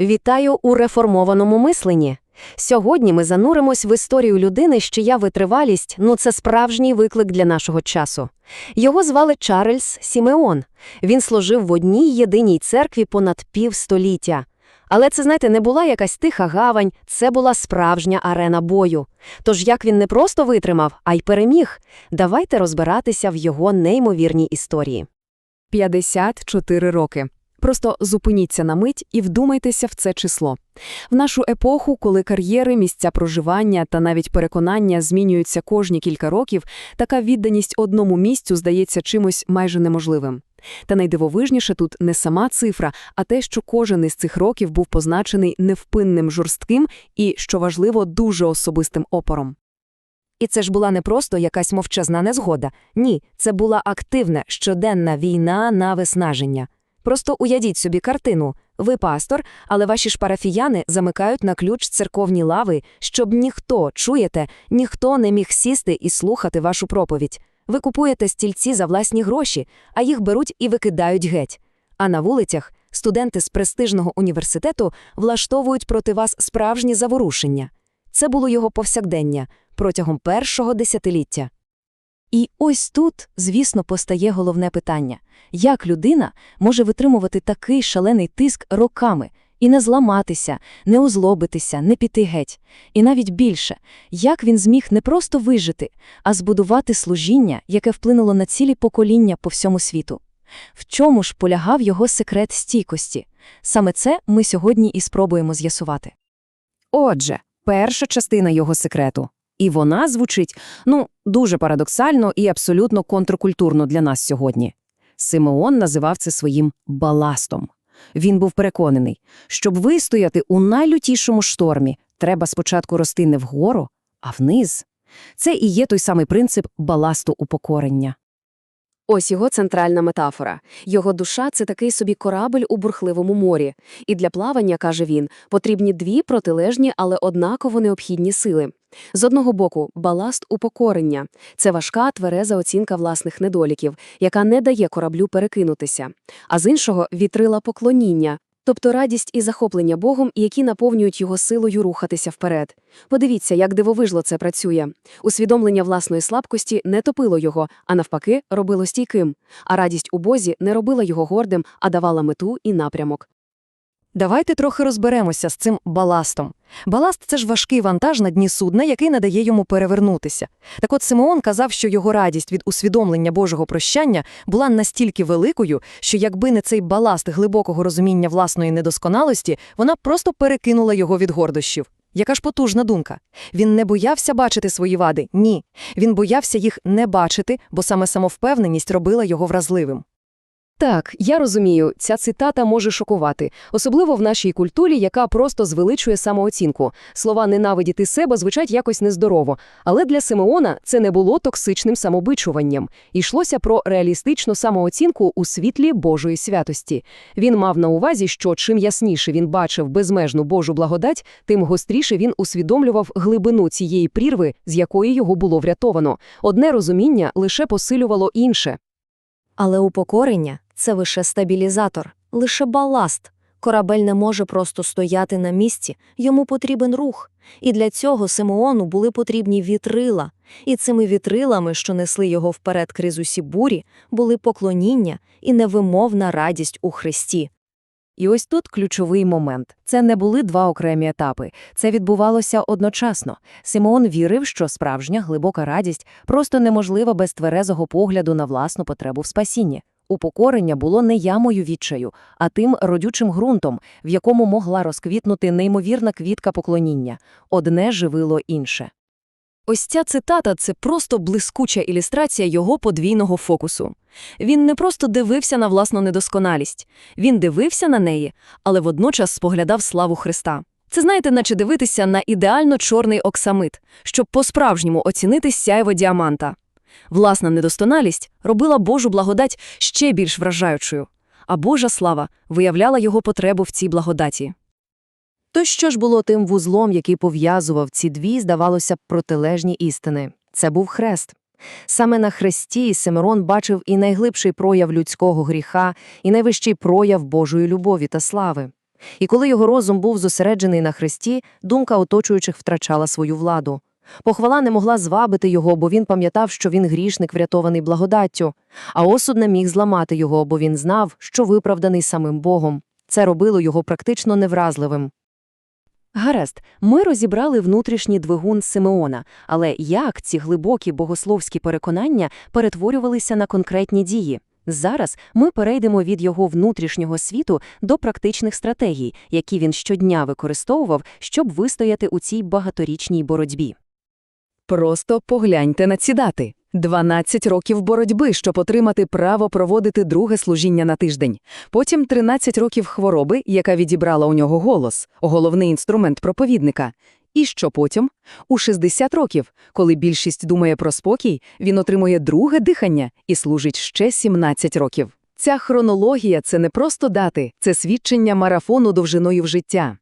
Вітаю у реформованому мисленні. Сьогодні ми зануримось в історію людини, з чия витривалість ну це справжній виклик для нашого часу. Його звали Чарльз Сімеон. Він служив в одній єдиній церкві понад півстоліття. Але це, знаєте, не була якась тиха гавань, це була справжня арена бою. Тож як він не просто витримав, а й переміг, давайте розбиратися в його неймовірній історії. 54 роки. Просто зупиніться на мить і вдумайтеся в це число. В нашу епоху, коли кар'єри, місця проживання та навіть переконання змінюються кожні кілька років, така відданість одному місцю здається чимось майже неможливим. Та найдивовижніше тут не сама цифра, а те, що кожен із цих років був позначений невпинним жорстким і, що важливо, дуже особистим опором. І це ж була не просто якась мовчазна незгода. Ні, це була активна щоденна війна на виснаження. Просто уявіть собі картину. Ви пастор, але ваші ж парафіяни замикають на ключ церковні лави, щоб ніхто, чуєте, ніхто не міг сісти і слухати вашу проповідь. Ви купуєте стільці за власні гроші, а їх беруть і викидають геть. А на вулицях студенти з престижного університету влаштовують проти вас справжні заворушення. Це було його повсякдення протягом першого десятиліття. І ось тут, звісно, постає головне питання як людина може витримувати такий шалений тиск роками і не зламатися, не озлобитися, не піти геть. І навіть більше, як він зміг не просто вижити, а збудувати служіння, яке вплинуло на цілі покоління по всьому світу. В чому ж полягав його секрет стійкості? Саме це ми сьогодні і спробуємо з'ясувати. Отже, перша частина його секрету. І вона звучить, ну, дуже парадоксально і абсолютно контркультурно для нас сьогодні. Симеон називав це своїм баластом. Він був переконаний, щоб вистояти у найлютішому штормі, треба спочатку рости не вгору, а вниз. Це і є той самий принцип баласту упокорення. Ось його центральна метафора. Його душа – це такий собі корабль у бурхливому морі. І для плавання, каже він, потрібні дві протилежні, але однаково необхідні сили. З одного боку, баласт упокорення – це важка, твереза оцінка власних недоліків, яка не дає кораблю перекинутися. А з іншого – вітрила поклоніння, тобто радість і захоплення Богом, які наповнюють його силою рухатися вперед. Подивіться, як дивовижно це працює. Усвідомлення власної слабкості не топило його, а навпаки, робило стійким. А радість у Бозі не робила його гордим, а давала мету і напрямок. Давайте трохи розберемося з цим баластом. Баласт – це ж важкий вантаж на дні судна, який не дає йому перевернутися. Так от Симеон казав, що його радість від усвідомлення Божого прощання була настільки великою, що якби не цей баласт глибокого розуміння власної недосконалості, вона просто перекинула його від гордощів. Яка ж потужна думка. Він не боявся бачити свої вади. Ні. Він боявся їх не бачити, бо саме самовпевненість робила його вразливим. Так, я розумію, ця цитата може шокувати, особливо в нашій культурі, яка просто звеличує самооцінку. Слова ненавидіти себе звучать якось нездорово, але для Симеона це не було токсичним самобичуванням. Йшлося про реалістичну самооцінку у світлі Божої святості. Він мав на увазі, що чим ясніше він бачив безмежну Божу благодать, тим гостріше він усвідомлював глибину цієї прірви, з якої його було врятовано. Одне розуміння лише посилювало інше. Але упокорення – це лише стабілізатор, лише баласт. Корабель не може просто стояти на місці, йому потрібен рух. І для цього Симеону були потрібні вітрила. І цими вітрилами, що несли його вперед крізь усі бурі, були поклоніння і невимовна радість у Христі. І ось тут ключовий момент. Це не були два окремі етапи. Це відбувалося одночасно. Симеон вірив, що справжня глибока радість просто неможлива без тверезого погляду на власну потребу в спасінні. Упокорення було не ямою відчаю, а тим родючим ґрунтом, в якому могла розквітнути неймовірна квітка поклоніння. Одне живило інше. Ось ця цитата – це просто блискуча ілюстрація його подвійного фокусу. Він не просто дивився на власну недосконалість, він дивився на неї, але водночас споглядав славу Христа. Це, знаєте, наче дивитися на ідеально чорний оксамит, щоб по-справжньому оцінити сяйво діаманта. Власна недосконалість робила Божу благодать ще більш вражаючою, а Божа слава виявляла його потребу в цій благодаті. То що ж було тим вузлом, який пов'язував ці дві, здавалося протилежні істини? Це був хрест. Саме на хресті Симирон бачив і найглибший прояв людського гріха, і найвищий прояв Божої любові та слави. І коли його розум був зосереджений на Христі, думка оточуючих втрачала свою владу. Похвала не могла звабити його, бо він пам'ятав, що він грішник, врятований благодаттю, а осуд не міг зламати його, бо він знав, що виправданий самим Богом. Це робило його практично невразливим. Гаразд, ми розібрали внутрішній двигун Симеона, але як ці глибокі богословські переконання перетворювалися на конкретні дії? Зараз ми перейдемо від його внутрішнього світу до практичних стратегій, які він щодня використовував, щоб вистояти у цій багаторічній боротьбі. Просто погляньте на ці дати. 12 років боротьби, щоб отримати право проводити друге служіння на тиждень. Потім 13 років хвороби, яка відібрала у нього голос, головний інструмент проповідника. І що потім? У 60 років, коли більшість думає про спокій, він отримує друге дихання і служить ще 17 років. Ця хронологія – це не просто дати, це свідчення марафону довжиною в життя.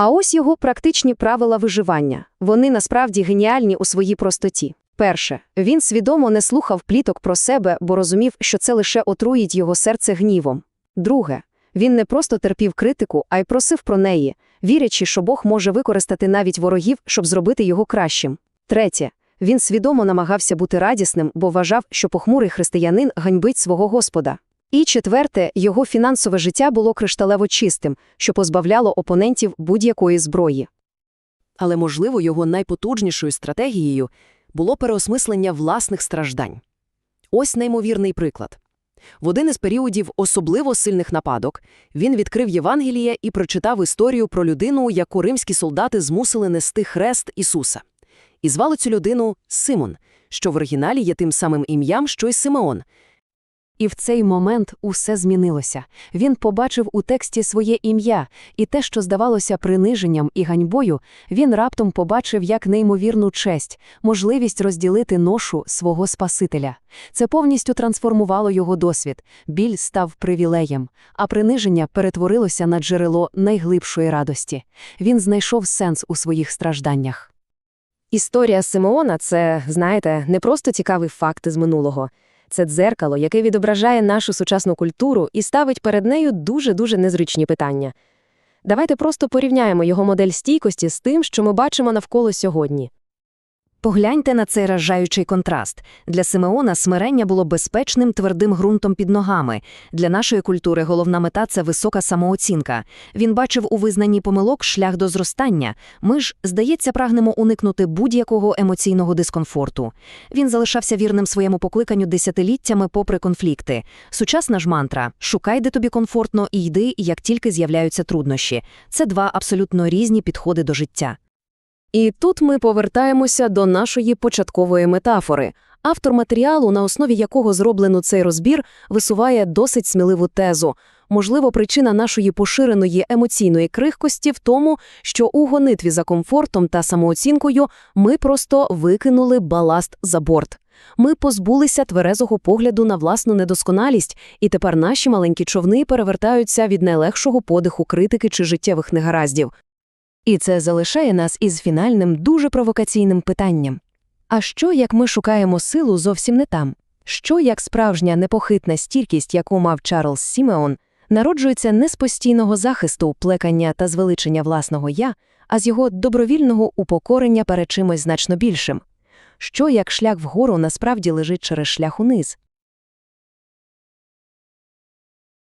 А ось його практичні правила виживання. Вони насправді геніальні у своїй простоті. Перше, він свідомо не слухав пліток про себе, бо розумів, що це лише отруїть його серце гнівом. Друге, він не просто терпів критику, а й просив про неї, вірячи, що Бог може використати навіть ворогів, щоб зробити його кращим. Третє, він свідомо намагався бути радісним, бо вважав, що похмурий християнин ганьбить свого Господа. І четверте, його фінансове життя було кришталево чистим, що позбавляло опонентів будь-якої зброї. Але, можливо, його найпотужнішою стратегією було переосмислення власних страждань. Ось неймовірний приклад. В один із періодів особливо сильних нападок він відкрив Євангеліє і прочитав історію про людину, яку римські солдати змусили нести хрест Ісуса. І звали цю людину Симон, що в оригіналі є тим самим ім'ям, що й Симеон. І в цей момент усе змінилося. Він побачив у тексті своє ім'я, і те, що здавалося приниженням і ганьбою, він раптом побачив як неймовірну честь, можливість розділити ношу свого Спасителя. Це повністю трансформувало його досвід. Біль став привілеєм, а приниження перетворилося на джерело найглибшої радості. Він знайшов сенс у своїх стражданнях. Історія Симеона – це, знаєте, не просто цікавий факт з минулого. Це дзеркало, яке відображає нашу сучасну культуру і ставить перед нею дуже-дуже незручні питання. Давайте просто порівняємо його модель стійкості з тим, що ми бачимо навколо сьогодні. Погляньте на цей вражаючий контраст. Для Симеона смирення було безпечним твердим ґрунтом під ногами. Для нашої культури головна мета це висока самооцінка. Він бачив у визнанні помилок шлях до зростання. Ми ж, здається, прагнемо уникнути будь-якого емоційного дискомфорту. Він залишався вірним своєму покликанню десятиліттями попри конфлікти. Сучасна ж мантра шукай, де тобі комфортно, і йди, як тільки з'являються труднощі. Це два абсолютно різні підходи до життя. І тут ми повертаємося до нашої початкової метафори. Автор матеріалу, на основі якого зроблено цей розбір, висуває досить сміливу тезу. Можливо, причина нашої поширеної емоційної крихкості в тому, що у гонитві за комфортом та самооцінкою ми просто викинули баласт за борт. Ми позбулися тверезого погляду на власну недосконалість, і тепер наші маленькі човни перевертаються від найлегшого подиху критики чи життєвих негараздів. І це залишає нас із фінальним дуже провокаційним питанням. А що, як ми шукаємо силу зовсім не там? Що, як справжня непохитна стійкість, яку мав Чарльз Сімеон, народжується не з постійного захисту, плекання та звеличення власного «я», а з його добровільного упокорення перед чимось значно більшим? Що, як шлях вгору насправді лежить через шлях униз?